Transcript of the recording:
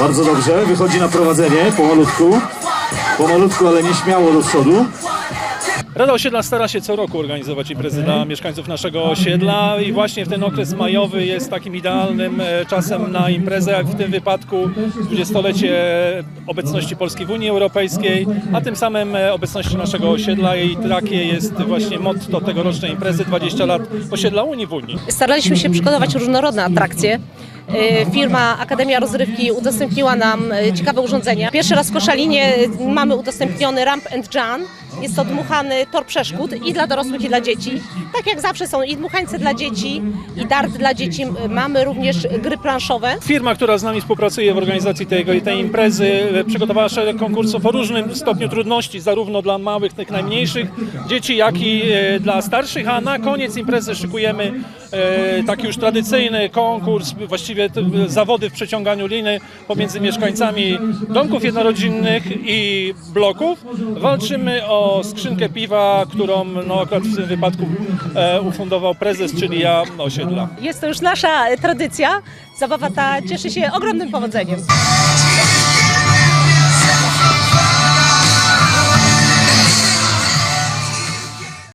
Bardzo dobrze, wychodzi na prowadzenie, pomalutku. Pomalutku, ale nieśmiało do przodu. Rada Osiedla stara się co roku organizować imprezy dla mieszkańców naszego osiedla i właśnie w ten okres majowy jest takim idealnym e, czasem na imprezę, jak w tym wypadku 20-lecie obecności Polski w Unii Europejskiej, a tym samym e, obecności naszego osiedla i takie jest właśnie motto tegorocznej imprezy 20 lat osiedla Unii w Unii. Staraliśmy się przygotować różnorodne atrakcje. Y, Firma Akademia Rozrywki udostępniła nam y, ciekawe urządzenia. Pierwszy raz w Koszalinie y, mamy udostępniony Ramp and Jam. Jest to dmuchany tor przeszkód i dla dorosłych i dla dzieci. Tak jak zawsze są i dmuchańce dla dzieci i dart dla dzieci. Mamy również gry planszowe. Firma, która z nami współpracuje w organizacji tego, tej imprezy, przygotowała szereg konkursów o różnym stopniu trudności, zarówno dla małych, tych najmniejszych dzieci, jak i e, dla starszych, a na koniec imprezy szykujemy e, taki już tradycyjny konkurs, właściwie zawody w przeciąganiu liny pomiędzy mieszkańcami domków jednorodzinnych i bloków. Walczymy o skrzynkę piwa, którą no, akurat w tym wypadku e, ufundował prezes, czyli ja osiedla. Jest to już nasza tradycja. Zabawa ta cieszy się ogromnym powodzeniem.